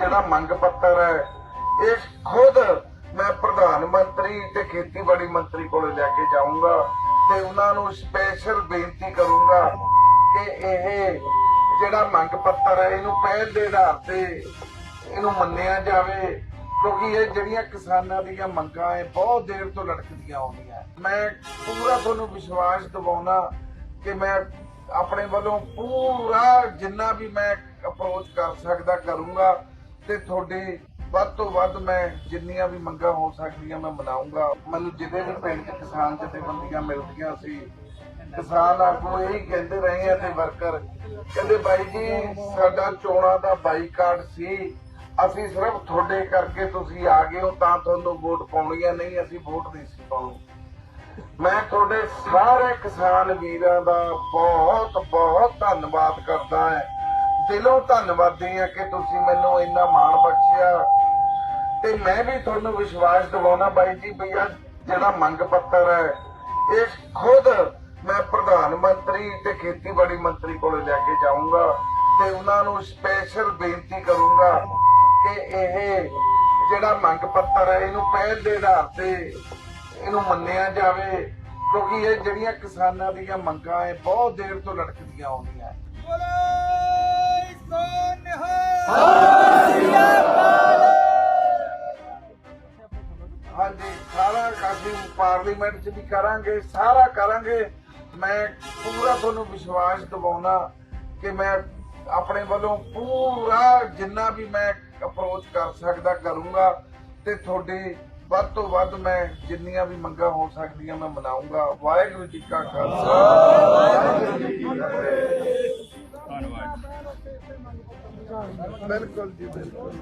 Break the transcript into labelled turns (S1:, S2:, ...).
S1: ਜਿਹੜਾ ਮੰਗ ਪੱਤਰ ਹੈ। ਇਹ ਖੁਦ ਮੈਂ ਪ੍ਰਧਾਨ ਮੰਤਰੀ ਤੇ ਖੇਤੀਬਾੜੀ ਮੰਤਰੀ ਕੋਲ ਲੈ ਕੇ ਜਾਊਂਗਾ ਤੇ ਉਹਨਾਂ ਨੂੰ ਸਪੈਸ਼ਲ ਬੇਨਤੀ ਕਰੂੰਗਾ ਕਿ ਇਹ ਜਿਹੜਾ ਮੰਗ ਪੱਤਰ ਹੈ, ਇਹਨੂੰ ਪਹਿਲ ਦੇ ਆਧਾਰ ਤੇ ਇਹਨੂੰ ਮੰਨਿਆ ਜਾਵੇ, ਕਿਉਂਕਿ ਇਹ ਜਿਹੜੀਆਂ ਕਿਸਾਨਾਂ ਦੀਆਂ ਮੰਗਾਂ ਹੈ ਬਹੁਤ ਦੇਰ ਤੋਂ ਲਟਕਦੀਆਂ ਆਉਂਦੀਆਂ। ਮੈਂ ਪੂਰਾ ਤੁਹਾਨੂੰ ਵਿਸ਼ਵਾਸ ਦਿਵਾਉਣਾ ਕਿ ਮੈਂ ਆਪਣੇ ਵੱਲੋਂ ਪੂਰਾ ਜਿੰਨਾ ਵੀ ਮੈਂ ਅਪਰੋਚ ਕਰ ਸਕਦਾ ਕਰੂੰਗਾ ਤੇ ਤੁਹਾਡੀ ਵੱਧ ਤੋਂ ਵੱਧ ਮੈਂ ਜਿੰਨੀਆਂ ਵੀ ਮੰਗਾਂ ਹੋ ਸਕਦੀਆਂ ਮੈਂ ਮਨਾਉਂਗਾ। ਮੈਨੂੰ ਜਿਹਦੇ ਵੀ ਪਿੰਡ 'ਚ ਕਿਸਾਨ ਜਥੇਬੰਦੀਆਂ ਮਿਲਦੀਆਂ ਸੀ, ਕਿਸਾਨ ਆਗੂ ਇਹੀ ਕਹਿੰਦੇ ਰਹੇ ਆ ਤੇ ਵਰਕਰ ਕਹਿੰਦੇ ਬਾਈ ਜੀ, ਸਾਡਾ ਚੋਣਾਂ ਦਾ ਬਾਈਕਾਟ ਸੀ। ਅਸੀਂ ਸਿਰਫ ਤੁਹਾਡੇ ਕਰਕੇ ਤੁਸੀਂ ਆ ਗਏ ਹੋ, ਤਾਂ ਤੁਹਾਨੂੰ ਵੋਟ ਪਾਉਣੀ ਆ ਨਹੀਂ, ਅਸੀਂ ਵੋਟ ਨਹੀਂ ਸੀ ਪਾਉਣੀ। ਮੈਂ ਤੁਹਾਡੇ ਸਾਰੇ ਕਿਸਾਨ ਵੀਰਾਂ ਦਾ ਬਹੁਤ ਬਹੁਤ ਧੰਨਵਾਦ ਕਰਦਾ ਹਾਂ। ਦਿਲੋਂ ਧੰਨਵਾਦੀ ਆ ਕਿ ਤੁਸੀਂ ਮੈਨੂੰ ਇੰਨਾ ਮਾਣ ਬਖਸ਼ਿਆ। ਤੇ ਮੈਂ ਵੀ ਤੁਹਾਨੂੰ ਵਿਸ਼ਵਾਸ ਦਿਵਾਉਣਾ ਬਾਈ ਜੀ ਵੀ ਆਹ ਜਿਹੜਾ ਮੰਗ ਪੱਤਰ ਹੈ, ਇਹ ਖੁਦ ਮੈਂ ਪ੍ਰਧਾਨ ਮੰਤਰੀ ਤੇ ਖੇਤੀਬਾੜੀ ਮੰਤਰੀ ਕੋਲੇ ਲੈ ਕੇ ਜਾਊਂਗਾ ਤੇ ਉਹਨਾਂ ਨੂੰ ਸਪੈਸ਼ਲ ਬੇਨਤੀ ਕਰੂੰਗਾ ਕਿ ਇਹ ਜਿਹੜਾ ਮੰਗ ਪੱਤਰ ਹੈ, ਇਹਨੂੰ ਪਹਿਲ ਦੇ ਆਧਾਰ ਤੇ ਇਹਨੂੰ ਮੰਨਿਆ ਜਾਵੇ, ਕਿਉਂਕਿ ਇਹ ਜਿਹੜੀਆਂ ਕਿਸਾਨਾਂ ਦੀਆਂ ਮੰਗਾਂ ਹੈ ਬਹੁਤ ਦੇਰ ਤੋਂ ਲਟਕਦੀਆਂ ਆਉਂਦੀਆਂ। ਹਾਂਜੀ, ਸਾਰਾ ਅਸੀਂ ਪਾਰਲੀਮੈਂਟ 'ਚ ਵੀ ਕਰਾਂਗੇ, ਸਾਰਾ ਕਰਾਂਗੇ। ਮੈਂ ਪੂਰਾ ਤੁਹਾਨੂੰ ਵਿਸ਼ਵਾਸ ਦਿਵਾਉਣਾ ਕਿ ਮੈਂ ਆਪਣੇ ਵੱਲੋਂ ਪੂਰਾ ਜਿੰਨਾ ਵੀ ਮੈਂ ਅਪਰੋਚ ਕਰ ਸਕਦਾ ਕਰੂੰਗਾ ਤੇ ਤੁਹਾਡੇ ਵੱਧ ਤੋਂ ਵੱਧ ਮੈਂ ਜਿੰਨੀਆਂ ਵੀ ਮੰਗਾਂ ਹੋ ਸਕਦੀਆਂ ਮੈਂ ਮਨਾਉਂਗਾ ਵਾਹਿਗੁਰੂ ਜੀ ਕਾ ਖਾਲਸਾ। ਵਾਹਿਗੁਰੂ ਜੀ ਕੀ ਫਤਿਹ ਬਿਲਕੁਲ ਜੀ ਬਿਲਕੁਲ।